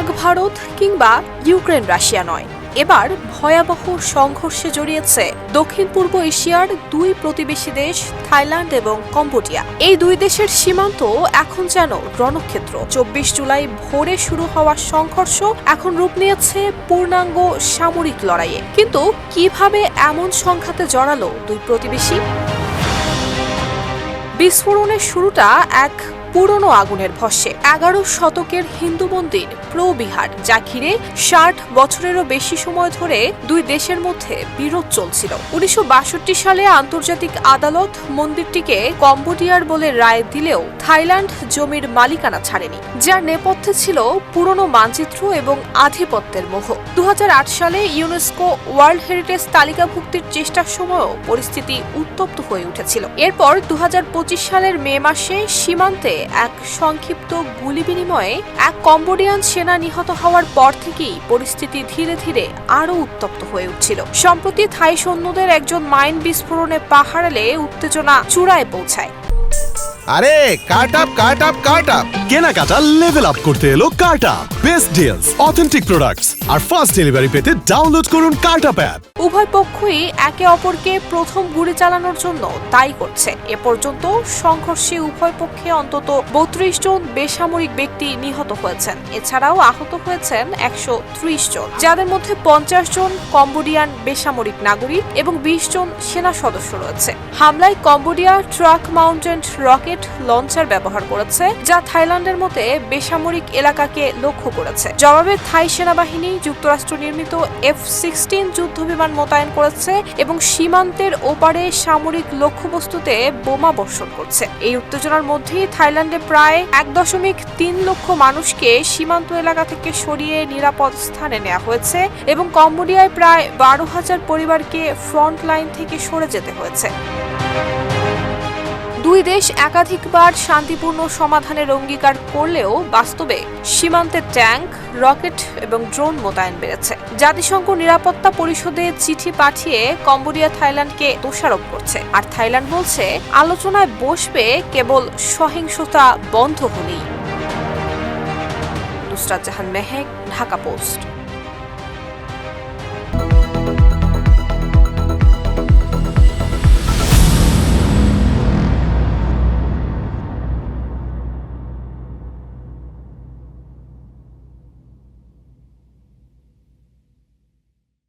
পাক ভারত কিংবা Ukraine Russia নয়। এবার ভয়াবহ সংঘর্ষে জড়িয়েছে দক্ষিণ পূর্ব এশিয়ার দুই প্রতিবেশী দেশ, থাইল্যান্ড এবং কম্বোডিয়া। এই দুই দেশের সীমান্ত এখন যেন রণক্ষেত্র। চব্বিশ জুলাই ভোরে শুরু হওয়া সংঘর্ষ এখন রূপ নিয়েছে পূর্ণাঙ্গ সামরিক লড়াইয়ে। কিন্তু কীভাবে এমন সংঘাতে জড়ালো দুই প্রতিবেশী? বিস্ফোরণের শুরুটা এক পুরনো আগুনের ভস্যে। এগারো শতকের হিন্দু মন্দির প্রবিহার, যা ঘিরে ষাট বছরেরও বেশি সময় ধরে দুই দেশের মধ্যে বিরোধ চলছিল। উনিশশো বাষট্টি সালে আন্তর্জাতিক আদালত মন্দিরটিকে কম্বোডিয়ার বলে রায় দিলেও থাইল্যান্ড জমির মালিকানা ছাড়েনি, যার নেপথ্যে ছিল পুরনো মানচিত্র এবং আধিপত্যের মোহ। দু হাজার আট সালে ইউনেস্কো ওয়ার্ল্ড হেরিটেজ তালিকাভুক্তির চেষ্টার সময়ও পরিস্থিতি উত্তপ্ত হয়ে উঠেছিল। এরপর দু হাজার পঁচিশ সালের মে মাসে সীমান্তে এক সংক্ষিপ্ত গুলি বিনিময়ে এক কম্বোডিয়ান সেনা নিহত হওয়ার পর থেকেই পরিস্থিতি ধীরে ধীরে আরও উত্তপ্ত হয়ে উঠছিল। সম্প্রতি থাই সৈন্যদের একজন মাইন বিস্ফোরণে পাহাড়ালে উত্তেজনা চূড়ায় পৌঁছায়। আরে cut up cut up cut up কেনাকাটা লেভেল আপ করতে এলো Karta best deals authentic products আর ফার্স্ট ডেলিভারি পেতে ডাউনলোড করুন কার্টা অ্যাপ উভয় পক্ষই একে অপরকে প্রথম গুলি চালানোর জন্য তাই করছে। এ পর্যন্ত সংঘর্ষে উভয় পক্ষে অন্তত বত্রিশ জন বেসামরিক ব্যক্তি নিহত হয়েছেন। এছাড়াও আহত হয়েছেন একশো ত্রিশ জন। যাদের মধ্যে পঞ্চাশ জন কম্বোডিয়ান বেসামরিক নাগরিক এবং বিশ জন সেনা সদস্য রয়েছে। হামলায় Cambodia truck mountain rocket launcher ব্যবহার করেছে, যা থাইল্যান্ডের মতে বেসামরিক এলাকাকে লক্ষ্য করেছে। জবাবে থাই সেনাবাহিনী, যুক্তরাষ্ট্র নির্মিত এফ সিক্সটিন যুদ্ধ বিমান মোতায়েন করেছে এবং সীমান্তের ওপারে সামরিক লক্ষ্যবস্তুতে বোমা বর্ষণ করছে। এই উত্তেজনার মধ্যেই থাইল্যান্ডে প্রায় এক দশমিক তিন লক্ষ মানুষকে সীমান্ত এলাকা থেকে সরিয়ে নিরাপদ স্থানে নেওয়া হয়েছে এবং কম্বোডিয়ায় প্রায় বারো হাজার পরিবারকে ফ্রন্ট লাইন থেকে সরে যেতে হয়েছে। দুই দেশ একাধিকবার শান্তিপূর্ণ সমাধানের অঙ্গীকার করলেও বাস্তবে সীমান্তে ট্যাঙ্ক, রকেট এবং ড্রোন মোতায়েন বেড়েছে। জাতিসংঘ নিরাপত্তা পরিষদে চিঠি পাঠিয়ে কম্বোডিয়া, থাইল্যান্ডকে দোষারোপ করছে। আর থাইল্যান্ড বলছে, আলোচনায় বসবে কেবল সহিংসতা বন্ধ হলেই। নুসরাত জাহান মেহেক, ঢাকা পোস্ট।